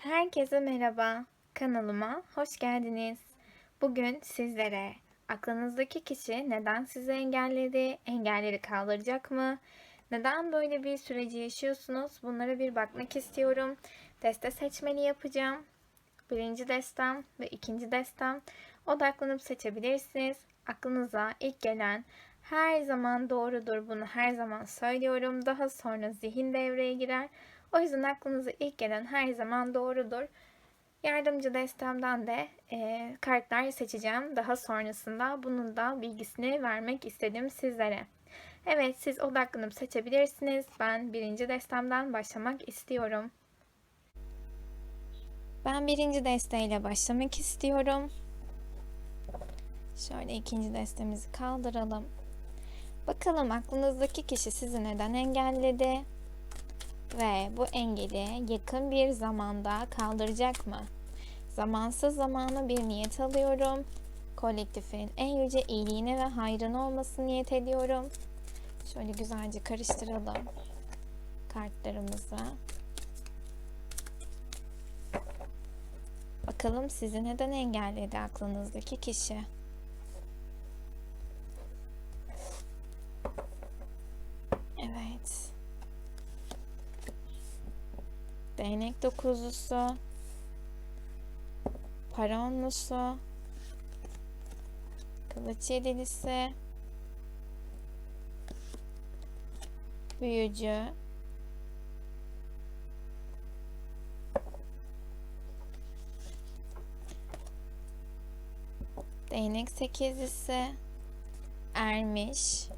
Herkese merhaba. Kanalıma hoş geldiniz. Bugün sizlere aklınızdaki kişi neden sizi engelledi, engelleri kaldıracak mı? Neden böyle bir süreci yaşıyorsunuz? Bunlara bir bakmak istiyorum. Deste seçmeli yapacağım. Birinci destem ve ikinci destem. Odaklanıp seçebilirsiniz. Aklınıza ilk gelen her zaman doğrudur. Bunu her zaman söylüyorum. Daha sonra zihin devreye girer. O yüzden aklınıza ilk gelen her zaman doğrudur. Yardımcı destemden de e, kartlar seçeceğim. Daha sonrasında bunun da bilgisini vermek istedim sizlere. Evet siz odaklanıp seçebilirsiniz. Ben birinci destemden başlamak istiyorum. Ben birinci desteğiyle başlamak istiyorum. Şöyle ikinci destemizi kaldıralım. Bakalım aklınızdaki kişi sizi neden engelledi? Ve bu engeli yakın bir zamanda kaldıracak mı? Zamansız zamana bir niyet alıyorum. Kolektifin en yüce iyiliğine ve hayrına olmasını niyet ediyorum. Şöyle güzelce karıştıralım kartlarımızı. Bakalım sizi neden engelledi aklınızdaki kişi? Evet. Değnek dokuzlusu, para onlusu, kılıç yedilisi, büyücü, değnek sekizlisi, ermiş,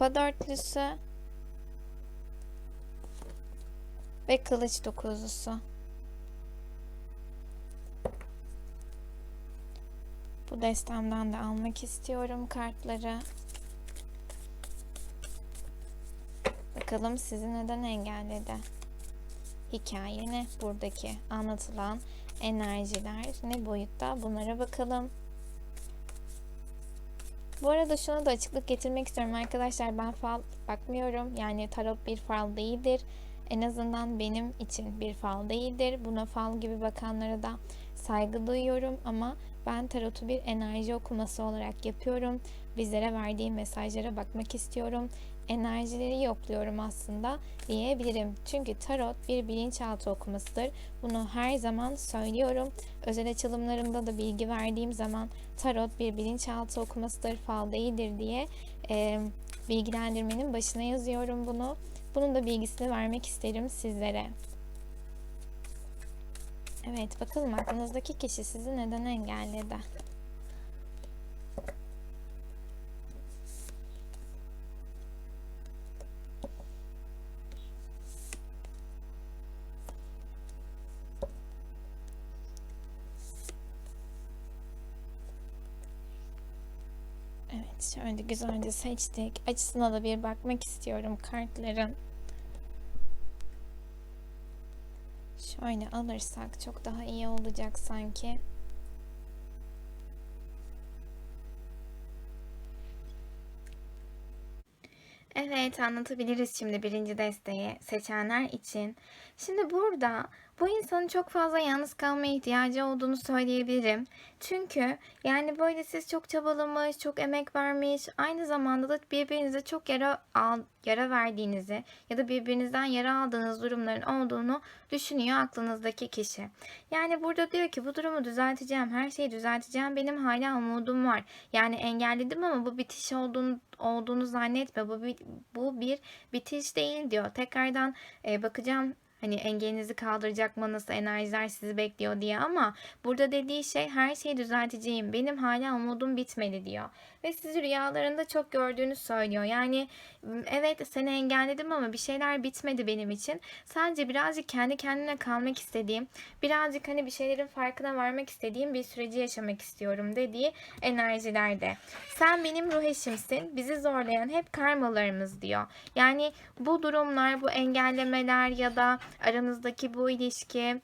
kupa dörtlüsü ve kılıç dokuzlusu. Bu destemden de almak istiyorum kartları. Bakalım sizi neden engelledi? Hikaye ne? Buradaki anlatılan enerjiler ne boyutta? Bunlara bakalım. Bu arada şunu da açıklık getirmek istiyorum arkadaşlar. Ben fal bakmıyorum. Yani tarot bir fal değildir. En azından benim için bir fal değildir. Buna fal gibi bakanlara da saygı duyuyorum ama ben tarotu bir enerji okuması olarak yapıyorum. Bizlere verdiği mesajlara bakmak istiyorum. Enerjileri yokluyorum aslında diyebilirim. Çünkü tarot bir bilinçaltı okumasıdır. Bunu her zaman söylüyorum. Özel açılımlarımda da bilgi verdiğim zaman tarot bir bilinçaltı okumasıdır, fal değildir diye e, bilgilendirmenin başına yazıyorum bunu. Bunun da bilgisini vermek isterim sizlere. Evet bakalım aklınızdaki kişi sizi neden engelledi? Şöyle güzelce seçtik. Açısına da bir bakmak istiyorum kartların. Şöyle alırsak çok daha iyi olacak sanki. Evet anlatabiliriz şimdi birinci desteği seçenler için. Şimdi burada bu insanın çok fazla yalnız kalmaya ihtiyacı olduğunu söyleyebilirim. Çünkü yani böyle siz çok çabalamış, çok emek vermiş, aynı zamanda da birbirinize çok yara al, yara verdiğinizi ya da birbirinizden yara aldığınız durumların olduğunu düşünüyor aklınızdaki kişi. Yani burada diyor ki bu durumu düzelteceğim, her şeyi düzelteceğim. Benim hala umudum var. Yani engelledim ama bu bitiş olduğunu olduğunu zannetme. Bu bir, bu bir bitiş değil diyor. Tekrardan e, bakacağım Hani engelinizi kaldıracak mı nasıl enerjiler sizi bekliyor diye ama burada dediği şey her şeyi düzelteceğim. Benim hala umudum bitmedi diyor. Ve sizi rüyalarında çok gördüğünü söylüyor. Yani evet seni engelledim ama bir şeyler bitmedi benim için. Sadece birazcık kendi kendine kalmak istediğim, birazcık hani bir şeylerin farkına varmak istediğim bir süreci yaşamak istiyorum dediği enerjilerde. Sen benim ruh eşimsin. Bizi zorlayan hep karmalarımız diyor. Yani bu durumlar, bu engellemeler ya da aranızdaki bu ilişki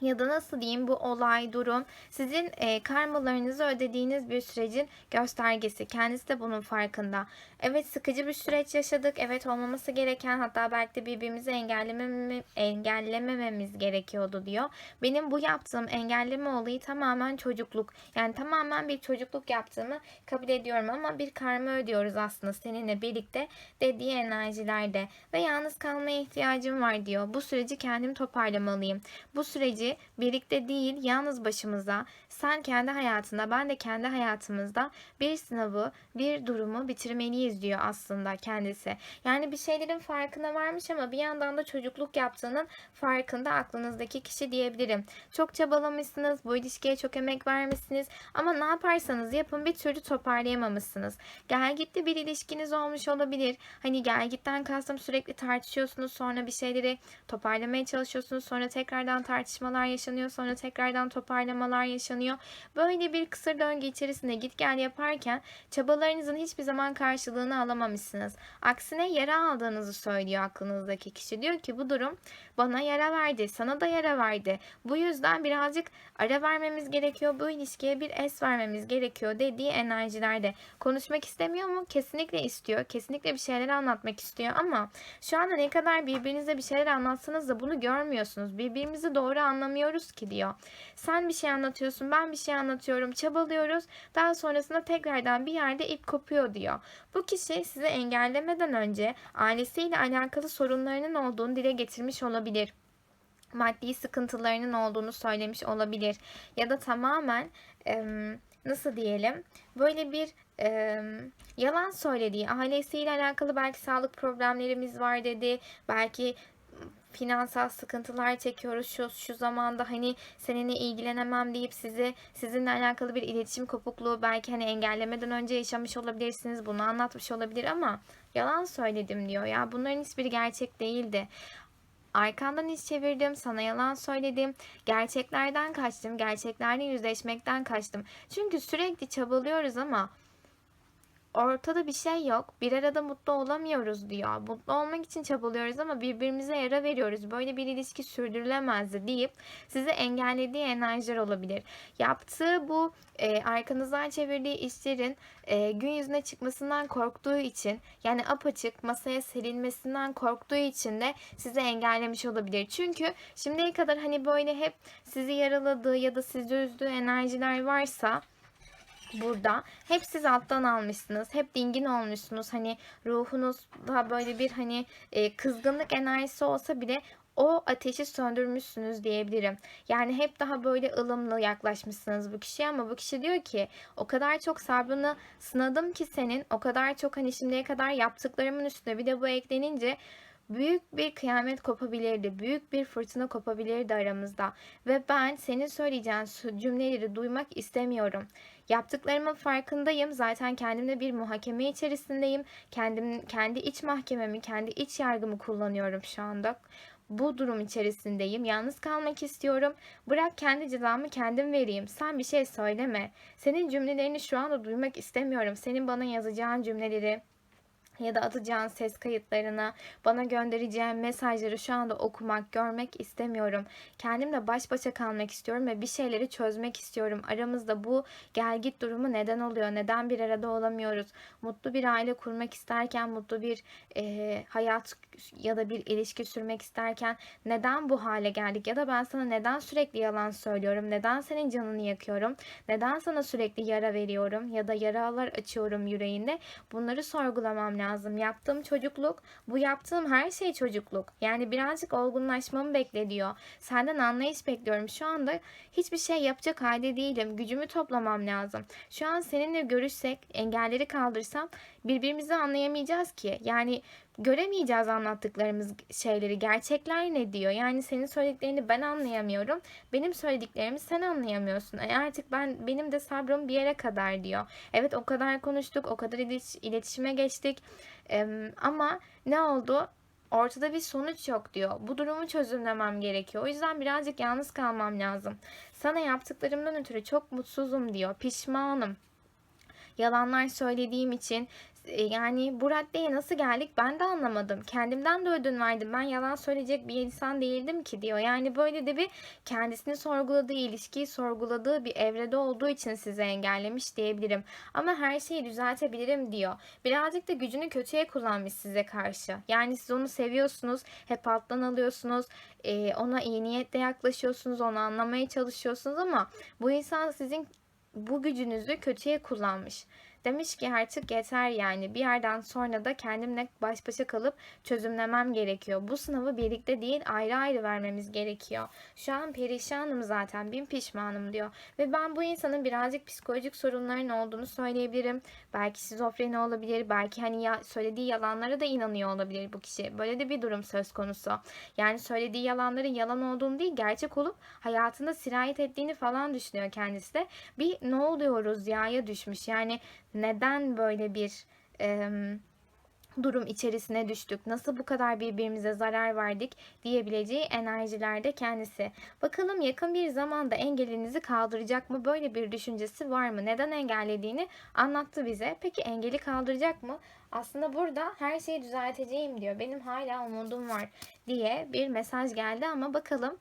ya da nasıl diyeyim bu olay, durum sizin e, karmalarınızı ödediğiniz bir sürecin göstergesi. Kendisi de bunun farkında. Evet sıkıcı bir süreç yaşadık. Evet olmaması gereken hatta belki de birbirimizi engellememe, engellemememiz gerekiyordu diyor. Benim bu yaptığım engelleme olayı tamamen çocukluk. Yani tamamen bir çocukluk yaptığımı kabul ediyorum ama bir karma ödüyoruz aslında seninle birlikte dediği enerjilerde. Ve yalnız kalmaya ihtiyacım var diyor. Bu süreci kendim toparlamalıyım. Bu süreci birlikte değil yalnız başımıza sen kendi hayatında ben de kendi hayatımızda bir sınavı bir durumu bitirmeliyiz diyor aslında kendisi. Yani bir şeylerin farkına varmış ama bir yandan da çocukluk yaptığının farkında aklınızdaki kişi diyebilirim. Çok çabalamışsınız, bu ilişkiye çok emek vermişsiniz ama ne yaparsanız yapın bir türlü toparlayamamışsınız. Gel gitti bir ilişkiniz olmuş olabilir. Hani gel gitten kastım sürekli tartışıyorsunuz sonra bir şeyleri toparlamaya çalışıyorsunuz sonra tekrardan tartışmalar yaşanıyor sonra tekrardan toparlamalar yaşanıyor. Böyle bir kısır döngü içerisinde git gel yaparken çabalarınızın hiçbir zaman karşılığını alamamışsınız. Aksine yara aldığınızı söylüyor aklınızdaki kişi. Diyor ki bu durum bana yara verdi, sana da yara verdi. Bu yüzden birazcık ara vermemiz gerekiyor. Bu ilişkiye bir es vermemiz gerekiyor dediği enerjilerde. Konuşmak istemiyor mu? Kesinlikle istiyor. Kesinlikle bir şeyler anlatmak istiyor ama şu anda ne kadar birbirinize bir şeyler anlatsanız da bunu görmüyorsunuz. Birbirimizi doğru anlamıyoruz ki diyor. Sen bir şey anlatıyorsun, ben bir şey anlatıyorum, çabalıyoruz. Daha sonrasında tekrardan bir yerde ip kopuyor diyor. Bu kişi sizi engellemeden önce ailesiyle alakalı sorunlarının olduğunu dile getirmiş olabilir maddi sıkıntılarının olduğunu söylemiş olabilir ya da tamamen nasıl diyelim böyle bir yalan söylediği ailesiyle alakalı belki sağlık problemlerimiz var dedi belki finansal sıkıntılar çekiyoruz. Şu şu zamanda hani seninle ilgilenemem deyip sizi sizinle alakalı bir iletişim kopukluğu belki hani engellemeden önce yaşamış olabilirsiniz. Bunu anlatmış olabilir ama yalan söyledim diyor. Ya bunların hiçbiri gerçek değildi. Arkandan iş çevirdim, sana yalan söyledim, gerçeklerden kaçtım, gerçeklerle yüzleşmekten kaçtım. Çünkü sürekli çabalıyoruz ama ortada bir şey yok. Bir arada mutlu olamıyoruz diyor. Mutlu olmak için çabalıyoruz ama birbirimize yara veriyoruz. Böyle bir ilişki sürdürülemezdi deyip sizi engellediği enerjiler olabilir. Yaptığı bu e, arkanızdan çevirdiği işlerin e, gün yüzüne çıkmasından korktuğu için yani apaçık masaya serilmesinden korktuğu için de sizi engellemiş olabilir. Çünkü şimdiye kadar hani böyle hep sizi yaraladığı ya da sizi üzdüğü enerjiler varsa burada. Hep siz alttan almışsınız. Hep dingin olmuşsunuz. Hani ruhunuz daha böyle bir hani e, kızgınlık enerjisi olsa bile o ateşi söndürmüşsünüz diyebilirim. Yani hep daha böyle ılımlı yaklaşmışsınız bu kişiye ama bu kişi diyor ki o kadar çok sabrını sınadım ki senin o kadar çok hani şimdiye kadar yaptıklarımın üstüne bir de bu eklenince büyük bir kıyamet kopabilirdi. Büyük bir fırtına kopabilirdi aramızda. Ve ben senin söyleyeceğin cümleleri duymak istemiyorum. Yaptıklarımın farkındayım. Zaten kendimde bir muhakeme içerisindeyim. Kendim kendi iç mahkememi, kendi iç yargımı kullanıyorum şu anda. Bu durum içerisindeyim. Yalnız kalmak istiyorum. Bırak kendi cezamı kendim vereyim. Sen bir şey söyleme. Senin cümlelerini şu anda duymak istemiyorum. Senin bana yazacağın cümleleri, ya da atacağın ses kayıtlarına, bana göndereceğin mesajları şu anda okumak, görmek istemiyorum. Kendimle baş başa kalmak istiyorum ve bir şeyleri çözmek istiyorum. Aramızda bu gel git durumu neden oluyor? Neden bir arada olamıyoruz? Mutlu bir aile kurmak isterken, mutlu bir e, hayat ya da bir ilişki sürmek isterken neden bu hale geldik? Ya da ben sana neden sürekli yalan söylüyorum? Neden senin canını yakıyorum? Neden sana sürekli yara veriyorum? Ya da yaralar açıyorum yüreğinde? Bunları sorgulamam lazım lazım. Yaptığım çocukluk, bu yaptığım her şey çocukluk. Yani birazcık olgunlaşmamı beklediyor. Senden anlayış bekliyorum. Şu anda hiçbir şey yapacak halde değilim. Gücümü toplamam lazım. Şu an seninle görüşsek, engelleri kaldırsam birbirimizi anlayamayacağız ki. Yani göremeyeceğiz anlattıklarımız şeyleri. Gerçekler ne diyor? Yani senin söylediklerini ben anlayamıyorum. Benim söylediklerimi sen anlayamıyorsun. E artık ben benim de sabrım bir yere kadar diyor. Evet o kadar konuştuk, o kadar iletişime geçtik. Ee, ama ne oldu? Ortada bir sonuç yok diyor. Bu durumu çözümlemem gerekiyor. O yüzden birazcık yalnız kalmam lazım. Sana yaptıklarımdan ötürü çok mutsuzum diyor. Pişmanım. Yalanlar söylediğim için e, yani bu raddeye nasıl geldik ben de anlamadım. Kendimden de ödün verdim. Ben yalan söyleyecek bir insan değildim ki diyor. Yani böyle de bir kendisini sorguladığı, ilişkiyi sorguladığı bir evrede olduğu için sizi engellemiş diyebilirim. Ama her şeyi düzeltebilirim diyor. Birazcık da gücünü kötüye kullanmış size karşı. Yani siz onu seviyorsunuz, hep alttan alıyorsunuz, e, ona iyi niyetle yaklaşıyorsunuz, onu anlamaya çalışıyorsunuz ama bu insan sizin bu gücünüzü kötüye kullanmış. Demiş ki artık yeter yani bir yerden sonra da kendimle baş başa kalıp çözümlemem gerekiyor. Bu sınavı birlikte değil ayrı ayrı vermemiz gerekiyor. Şu an perişanım zaten bin pişmanım diyor. Ve ben bu insanın birazcık psikolojik sorunların olduğunu söyleyebilirim. Belki şizofreni olabilir. Belki hani ya, söylediği yalanlara da inanıyor olabilir bu kişi. Böyle de bir durum söz konusu. Yani söylediği yalanların yalan olduğunu değil gerçek olup hayatında sirayet ettiğini falan düşünüyor kendisi de. Bir ne oluyoruz ya'ya düşmüş. Yani neden böyle bir e, durum içerisine düştük, nasıl bu kadar birbirimize zarar verdik diyebileceği enerjilerde kendisi. Bakalım yakın bir zamanda engelinizi kaldıracak mı? Böyle bir düşüncesi var mı? Neden engellediğini anlattı bize. Peki engeli kaldıracak mı? Aslında burada her şeyi düzelteceğim diyor. Benim hala umudum var diye bir mesaj geldi ama bakalım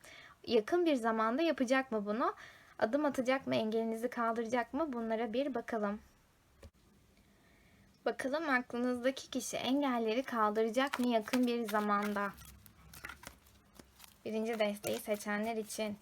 yakın bir zamanda yapacak mı bunu? Adım atacak mı? Engelinizi kaldıracak mı? Bunlara bir bakalım. Bakalım aklınızdaki kişi engelleri kaldıracak mı yakın bir zamanda? Birinci desteği seçenler için.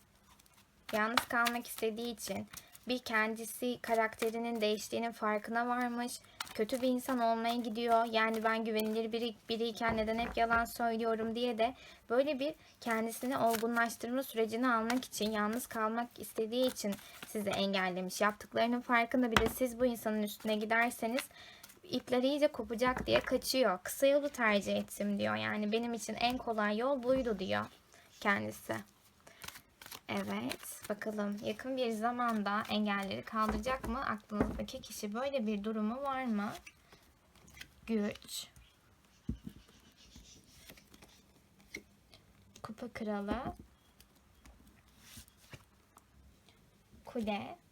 Yalnız kalmak istediği için bir kendisi karakterinin değiştiğinin farkına varmış. Kötü bir insan olmaya gidiyor. Yani ben güvenilir biri, biriyken neden hep yalan söylüyorum diye de böyle bir kendisini olgunlaştırma sürecini almak için yalnız kalmak istediği için sizi engellemiş. Yaptıklarının farkında bir de siz bu insanın üstüne giderseniz ipler iyice kopacak diye kaçıyor. Kısa yolu tercih ettim diyor. Yani benim için en kolay yol buydu diyor kendisi. Evet, bakalım yakın bir zamanda engelleri kaldıracak mı? Aklınızdaki kişi böyle bir durumu var mı? Güç. Kupa kralı. Kule.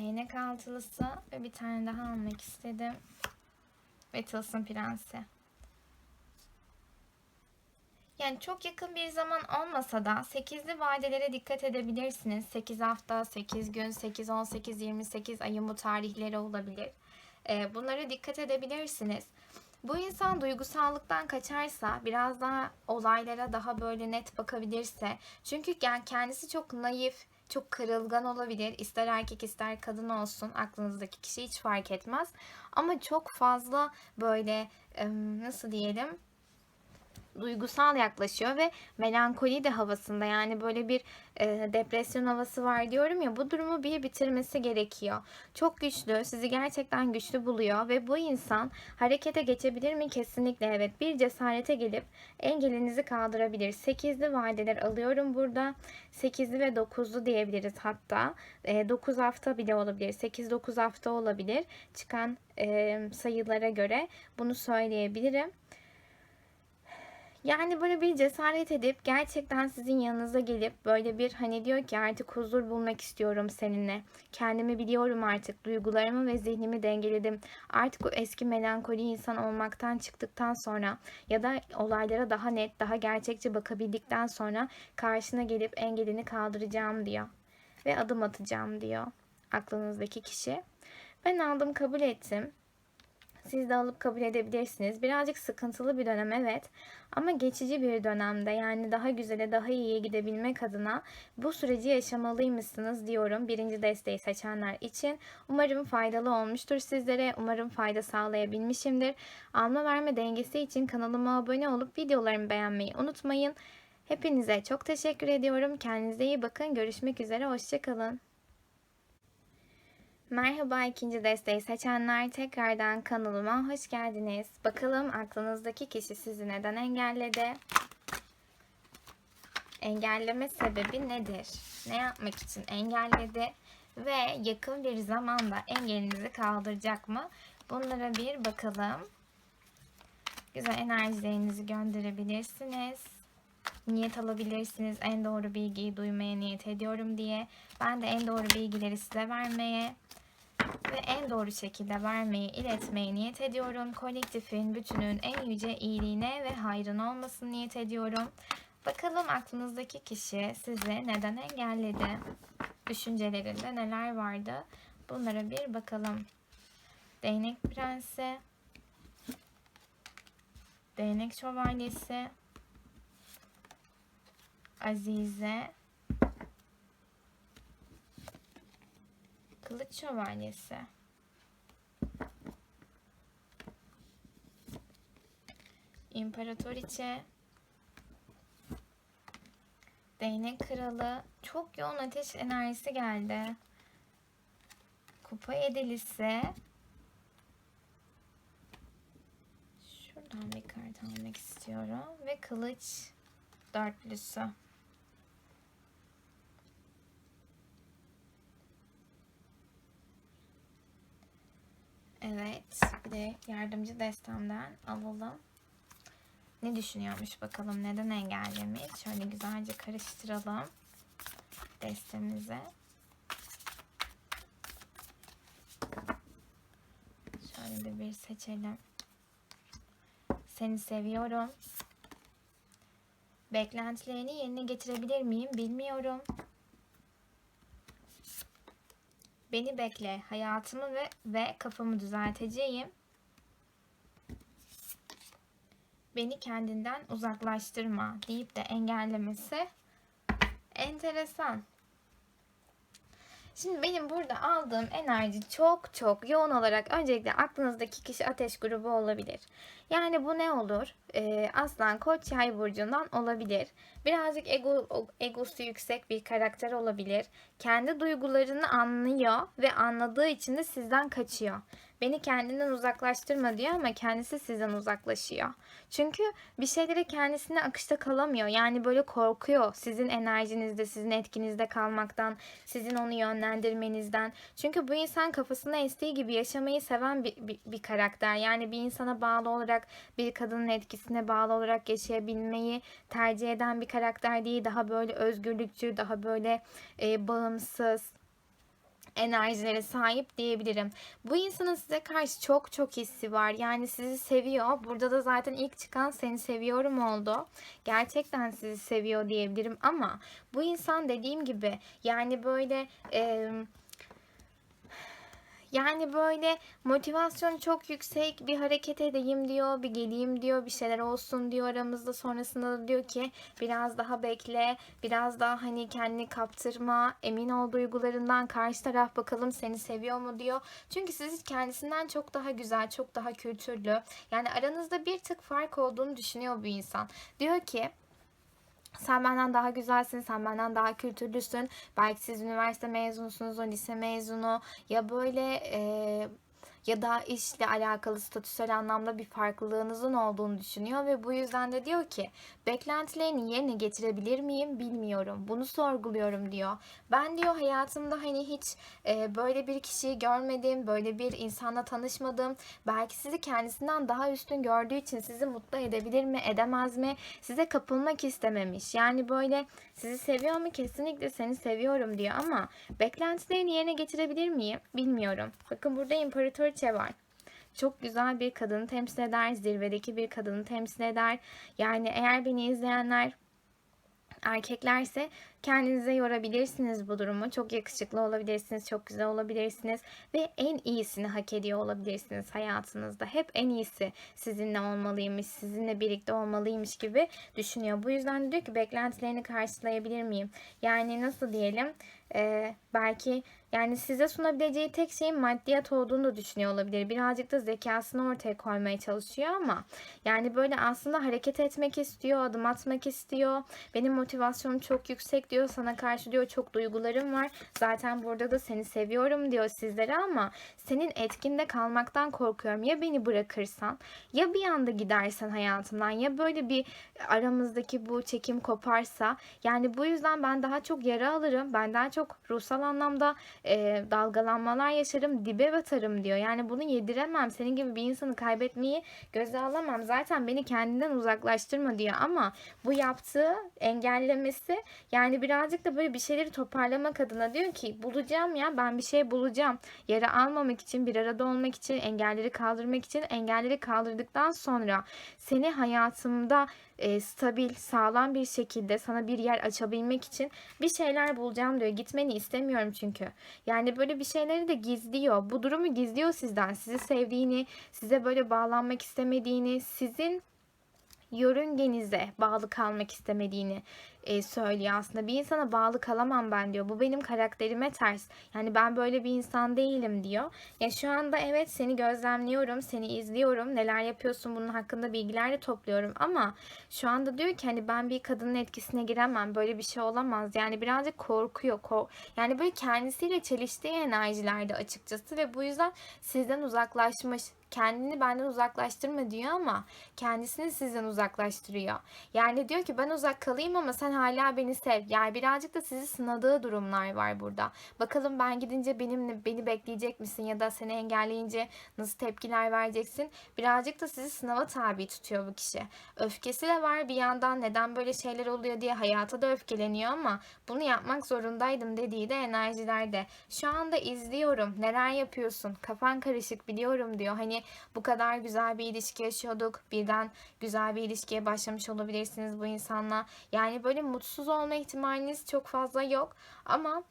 Değnek altılısı ve bir tane daha almak istedim. Ve tılsım prensi. Yani çok yakın bir zaman olmasa da 8'li vadelere dikkat edebilirsiniz. 8 hafta, 8 gün, 8, 18, 28 ayın bu tarihleri olabilir. Ee, bunlara dikkat edebilirsiniz. Bu insan duygusallıktan kaçarsa, biraz daha olaylara daha böyle net bakabilirse, çünkü yani kendisi çok naif, çok kırılgan olabilir. İster erkek ister kadın olsun aklınızdaki kişi hiç fark etmez. Ama çok fazla böyle nasıl diyelim duygusal yaklaşıyor ve melankoli de havasında yani böyle bir e, depresyon havası var diyorum ya bu durumu bir bitirmesi gerekiyor. Çok güçlü, sizi gerçekten güçlü buluyor ve bu insan harekete geçebilir mi? Kesinlikle evet. Bir cesarete gelip engelinizi kaldırabilir. 8'li vadeler alıyorum burada. 8'li ve 9'lu diyebiliriz hatta. E, 9 hafta bile olabilir. 8-9 hafta olabilir. Çıkan e, sayılara göre bunu söyleyebilirim. Yani böyle bir cesaret edip gerçekten sizin yanınıza gelip böyle bir hani diyor ki artık huzur bulmak istiyorum seninle. Kendimi biliyorum artık. Duygularımı ve zihnimi dengeledim. Artık o eski melankoli insan olmaktan çıktıktan sonra ya da olaylara daha net, daha gerçekçi bakabildikten sonra karşına gelip engelini kaldıracağım diyor. Ve adım atacağım diyor aklınızdaki kişi. Ben aldım kabul ettim. Siz de alıp kabul edebilirsiniz. Birazcık sıkıntılı bir dönem evet. Ama geçici bir dönemde yani daha güzele daha iyiye gidebilmek adına bu süreci yaşamalıymışsınız diyorum birinci desteği seçenler için. Umarım faydalı olmuştur sizlere. Umarım fayda sağlayabilmişimdir. Alma verme dengesi için kanalıma abone olup videolarımı beğenmeyi unutmayın. Hepinize çok teşekkür ediyorum. Kendinize iyi bakın. Görüşmek üzere. Hoşçakalın. Merhaba ikinci desteği seçenler tekrardan kanalıma hoş geldiniz. Bakalım aklınızdaki kişi sizi neden engelledi? Engelleme sebebi nedir? Ne yapmak için engelledi? Ve yakın bir zamanda engelinizi kaldıracak mı? Bunlara bir bakalım. Güzel enerjilerinizi gönderebilirsiniz. niyet alabilirsiniz. En doğru bilgiyi duymaya niyet ediyorum diye. Ben de en doğru bilgileri size vermeye ve en doğru şekilde vermeyi, iletmeye niyet ediyorum. Kolektifin, bütünün en yüce iyiliğine ve hayrına olmasını niyet ediyorum. Bakalım aklınızdaki kişi sizi neden engelledi? Düşüncelerinde neler vardı? Bunlara bir bakalım. Değnek prensi, değnek şövalyesi, Azize, kılıç şövalyesi, İmparatoriçe, Değnek kralı, çok yoğun ateş enerjisi geldi. Kupa yedilisi, Şuradan bir kart almak istiyorum. Ve kılıç dörtlüsü. Evet. Bir de yardımcı destemden alalım. Ne düşünüyormuş bakalım. Neden engellemiş? Şöyle güzelce karıştıralım. Destemizi. Şöyle de bir seçelim. Seni seviyorum. Beklentilerini yerine getirebilir miyim bilmiyorum. Beni bekle. Hayatımı ve, ve kafamı düzelteceğim. Beni kendinden uzaklaştırma deyip de engellemesi enteresan. Şimdi benim burada aldığım enerji çok çok yoğun olarak öncelikle aklınızdaki kişi ateş grubu olabilir. Yani bu ne olur? Ee, Aslan Koç Yay burcundan olabilir. Birazcık ego egosu yüksek bir karakter olabilir. Kendi duygularını anlıyor ve anladığı için de sizden kaçıyor. Beni kendinden uzaklaştırma diyor ama kendisi sizden uzaklaşıyor. Çünkü bir şeylere kendisine akışta kalamıyor. Yani böyle korkuyor sizin enerjinizde, sizin etkinizde kalmaktan, sizin onu yönlendirmenizden. Çünkü bu insan kafasına estiği gibi yaşamayı seven bir, bir, bir karakter. Yani bir insana bağlı olarak, bir kadının etkisine bağlı olarak yaşayabilmeyi tercih eden bir karakter değil. Daha böyle özgürlükçü, daha böyle e, bağımsız enerjilere sahip diyebilirim. Bu insanın size karşı çok çok hissi var. Yani sizi seviyor. Burada da zaten ilk çıkan seni seviyorum oldu. Gerçekten sizi seviyor diyebilirim ama bu insan dediğim gibi yani böyle e, yani böyle motivasyon çok yüksek bir hareket edeyim diyor, bir geleyim diyor, bir şeyler olsun diyor aramızda. Sonrasında da diyor ki biraz daha bekle, biraz daha hani kendini kaptırma, emin ol duygularından karşı taraf bakalım seni seviyor mu diyor. Çünkü siz kendisinden çok daha güzel, çok daha kültürlü. Yani aranızda bir tık fark olduğunu düşünüyor bu insan. Diyor ki sen benden daha güzelsin, sen benden daha kültürlüsün. Belki siz üniversite mezunusunuz, o lise mezunu. Ya böyle e, ya da işle alakalı statüsel anlamda bir farklılığınızın olduğunu düşünüyor ve bu yüzden de diyor ki beklentilerini yerine getirebilir miyim bilmiyorum. Bunu sorguluyorum diyor. Ben diyor hayatımda hani hiç e, böyle bir kişiyi görmedim, böyle bir insanla tanışmadım. Belki sizi kendisinden daha üstün gördüğü için sizi mutlu edebilir mi, edemez mi? Size kapılmak istememiş. Yani böyle sizi seviyor mu? Kesinlikle seni seviyorum diyor ama beklentilerini yerine getirebilir miyim? Bilmiyorum. Bakın burada imparatoriçe var. Çok güzel bir kadını temsil eder. Zirvedeki bir kadını temsil eder. Yani eğer beni izleyenler erkeklerse kendinize yorabilirsiniz bu durumu. Çok yakışıklı olabilirsiniz, çok güzel olabilirsiniz ve en iyisini hak ediyor olabilirsiniz hayatınızda. Hep en iyisi sizinle olmalıymış, sizinle birlikte olmalıymış gibi düşünüyor. Bu yüzden de diyor ki beklentilerini karşılayabilir miyim? Yani nasıl diyelim? Ee, belki yani size sunabileceği tek şeyin maddiyat olduğunu da düşünüyor olabilir. Birazcık da zekasını ortaya koymaya çalışıyor ama yani böyle aslında hareket etmek istiyor, adım atmak istiyor. Benim motivasyonum çok yüksek diyor. Sana karşı diyor çok duygularım var. Zaten burada da seni seviyorum diyor sizlere ama senin etkinde kalmaktan korkuyorum. Ya beni bırakırsan ya bir anda gidersen hayatımdan ya böyle bir aramızdaki bu çekim koparsa yani bu yüzden ben daha çok yara alırım. Ben daha çok ruhsal anlamda e, dalgalanmalar yaşarım, dibe batarım diyor. Yani bunu yediremem. Senin gibi bir insanı kaybetmeyi göze alamam. Zaten beni kendinden uzaklaştırma diyor ama bu yaptığı engellemesi yani birazcık da böyle bir şeyleri toparlamak adına diyor ki bulacağım ya ben bir şey bulacağım. Yara almamak için, bir arada olmak için, engelleri kaldırmak için, engelleri kaldırdıktan sonra seni hayatımda e, stabil, sağlam bir şekilde sana bir yer açabilmek için bir şeyler bulacağım diyor. Gitmeni istemiyorum çünkü. Yani böyle bir şeyleri de gizliyor. Bu durumu gizliyor sizden. Sizi sevdiğini, size böyle bağlanmak istemediğini, sizin yörüngenize bağlı kalmak istemediğini e, söylüyor aslında. Bir insana bağlı kalamam ben diyor. Bu benim karakterime ters. Yani ben böyle bir insan değilim diyor. Ya şu anda evet seni gözlemliyorum, seni izliyorum. Neler yapıyorsun bunun hakkında bilgiler de topluyorum ama şu anda diyor ki hani ben bir kadının etkisine giremem. Böyle bir şey olamaz. Yani birazcık korkuyor. Ko yani böyle kendisiyle çeliştiği enerjilerde açıkçası ve bu yüzden sizden uzaklaşmış kendini benden uzaklaştırma diyor ama kendisini sizden uzaklaştırıyor. Yani diyor ki ben uzak kalayım ama sen hala beni sev. Yani birazcık da sizi sınadığı durumlar var burada. Bakalım ben gidince benimle beni bekleyecek misin ya da seni engelleyince nasıl tepkiler vereceksin? Birazcık da sizi sınava tabi tutuyor bu kişi. Öfkesi de var bir yandan neden böyle şeyler oluyor diye hayata da öfkeleniyor ama bunu yapmak zorundaydım dediği de enerjilerde. Şu anda izliyorum. Neler yapıyorsun? Kafan karışık biliyorum diyor. Hani bu kadar güzel bir ilişki yaşıyorduk. Birden güzel bir ilişkiye başlamış olabilirsiniz bu insanla. Yani böyle mutsuz olma ihtimaliniz çok fazla yok. Ama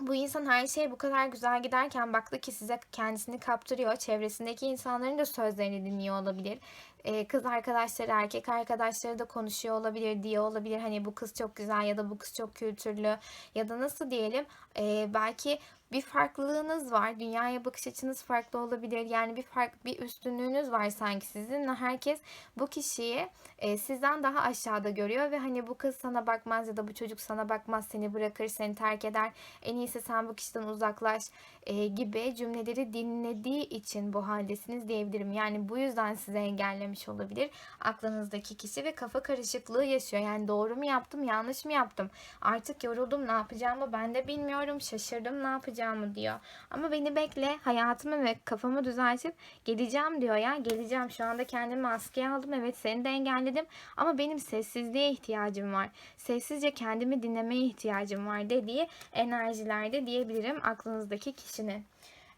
bu insan her şey bu kadar güzel giderken baktı ki size kendisini kaptırıyor. Çevresindeki insanların da sözlerini dinliyor olabilir. Ee, kız arkadaşları, erkek arkadaşları da konuşuyor olabilir, diye olabilir. Hani bu kız çok güzel ya da bu kız çok kültürlü ya da nasıl diyelim e, belki bir farklılığınız var. Dünyaya bakış açınız farklı olabilir. Yani bir fark bir üstünlüğünüz var sanki sizin. Herkes bu kişiyi e, sizden daha aşağıda görüyor ve hani bu kız sana bakmaz ya da bu çocuk sana bakmaz, seni bırakır, seni terk eder. En iyisi sen bu kişiden uzaklaş e, gibi cümleleri dinlediği için bu haldesiniz diyebilirim. Yani bu yüzden size engellemiş olabilir aklınızdaki kişi ve kafa karışıklığı yaşıyor. Yani doğru mu yaptım, yanlış mı yaptım? Artık yoruldum, ne yapacağımı ben de bilmiyorum, şaşırdım ne yapacağımı diyor. Ama beni bekle, hayatımı ve kafamı düzeltip geleceğim diyor ya. Geleceğim. Şu anda kendimi askıya aldım. Evet seni de engelledim ama benim sessizliğe ihtiyacım var. Sessizce kendimi dinlemeye ihtiyacım var dediği enerjilerde diyebilirim aklınızdaki kişinin.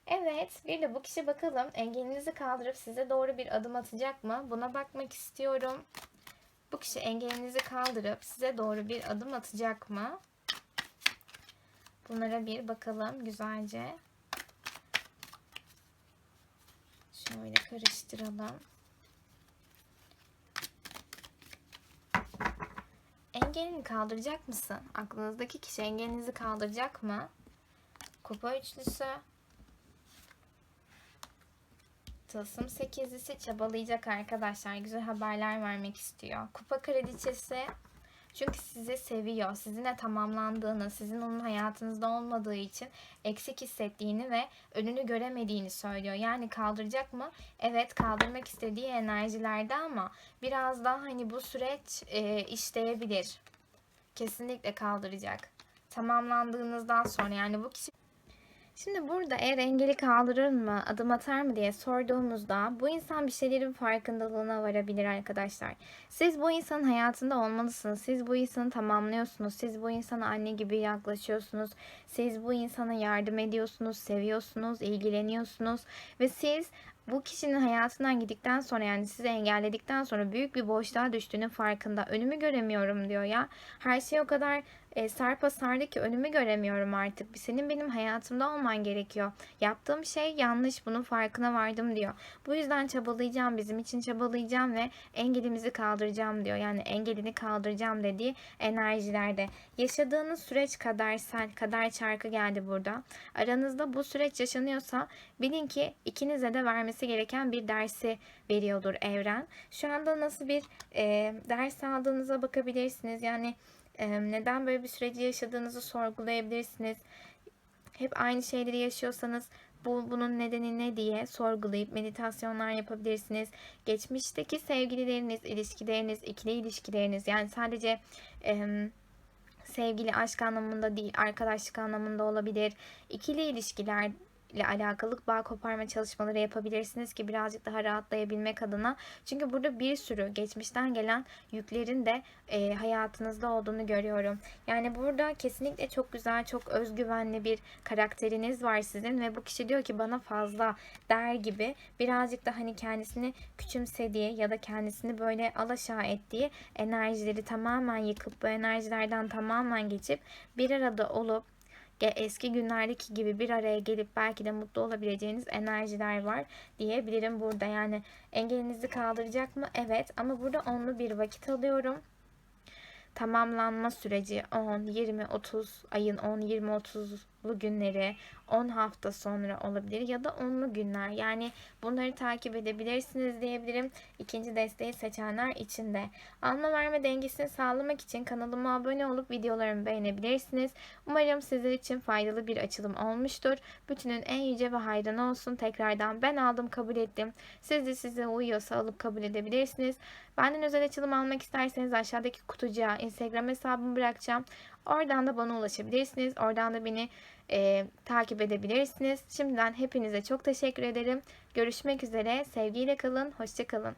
Evet, bir de bu kişi bakalım engelinizi kaldırıp size doğru bir adım atacak mı? Buna bakmak istiyorum. Bu kişi engelinizi kaldırıp size doğru bir adım atacak mı? Bunlara bir bakalım güzelce. Şöyle karıştıralım. Engelini kaldıracak mısın? Aklınızdaki kişi engelinizi kaldıracak mı? Kupa üçlüsü. Tılsım sekizlisi çabalayacak arkadaşlar. Güzel haberler vermek istiyor. Kupa kraliçesi çünkü sizi seviyor. Sizinle tamamlandığını, sizin onun hayatınızda olmadığı için eksik hissettiğini ve önünü göremediğini söylüyor. Yani kaldıracak mı? Evet kaldırmak istediği enerjilerde ama biraz daha hani bu süreç e, işleyebilir. Kesinlikle kaldıracak. Tamamlandığınızdan sonra yani bu kişi Şimdi burada eğer engeli kaldırır mı, adım atar mı diye sorduğumuzda bu insan bir şeylerin farkındalığına varabilir arkadaşlar. Siz bu insanın hayatında olmalısınız. Siz bu insanı tamamlıyorsunuz. Siz bu insana anne gibi yaklaşıyorsunuz. Siz bu insana yardım ediyorsunuz, seviyorsunuz, ilgileniyorsunuz ve siz bu kişinin hayatından gittikten sonra yani sizi engelledikten sonra büyük bir boşluğa düştüğünün farkında. Önümü göremiyorum diyor ya. Her şey o kadar e, sarpa sardı önümü göremiyorum artık. Senin benim hayatımda olman gerekiyor. Yaptığım şey yanlış. Bunun farkına vardım diyor. Bu yüzden çabalayacağım. Bizim için çabalayacağım ve engelimizi kaldıracağım diyor. Yani engelini kaldıracağım dediği enerjilerde. Yaşadığınız süreç kadersel, kader çarkı geldi burada. Aranızda bu süreç yaşanıyorsa bilin ki ikinize de vermesi gereken bir dersi veriyordur evren. Şu anda nasıl bir e, ders aldığınıza bakabilirsiniz. Yani neden böyle bir süreci yaşadığınızı sorgulayabilirsiniz. Hep aynı şeyleri yaşıyorsanız bu bunun nedeni ne diye sorgulayıp meditasyonlar yapabilirsiniz. Geçmişteki sevgilileriniz, ilişkileriniz, ikili ilişkileriniz yani sadece e, sevgili aşk anlamında değil, arkadaşlık anlamında olabilir. İkili ilişkiler ile alakalı bağ koparma çalışmaları yapabilirsiniz ki birazcık daha rahatlayabilmek adına. Çünkü burada bir sürü geçmişten gelen yüklerin de e, hayatınızda olduğunu görüyorum. Yani burada kesinlikle çok güzel, çok özgüvenli bir karakteriniz var sizin ve bu kişi diyor ki bana fazla der gibi birazcık da hani kendisini küçümsediği ya da kendisini böyle alaşağı ettiği enerjileri tamamen yıkıp bu enerjilerden tamamen geçip bir arada olup eski günlerdeki gibi bir araya gelip belki de mutlu olabileceğiniz enerjiler var diyebilirim burada. Yani engelinizi kaldıracak mı? Evet ama burada onlu bir vakit alıyorum. Tamamlanma süreci 10, 20, 30 ayın 10, 20, 30'lu günleri 10 hafta sonra olabilir ya da 10'lu günler. Yani bunları takip edebilirsiniz diyebilirim. İkinci desteği seçenler için de. Alma verme dengesini sağlamak için kanalıma abone olup videolarımı beğenebilirsiniz. Umarım sizler için faydalı bir açılım olmuştur. Bütünün en yüce ve hayranı olsun. Tekrardan ben aldım kabul ettim. Siz de size uyuyorsa alıp kabul edebilirsiniz. Benden özel açılım almak isterseniz aşağıdaki kutucuğa Instagram hesabımı bırakacağım. Oradan da bana ulaşabilirsiniz. Oradan da beni e, takip edebilirsiniz. Şimdiden hepinize çok teşekkür ederim. Görüşmek üzere. Sevgiyle kalın. Hoşçakalın.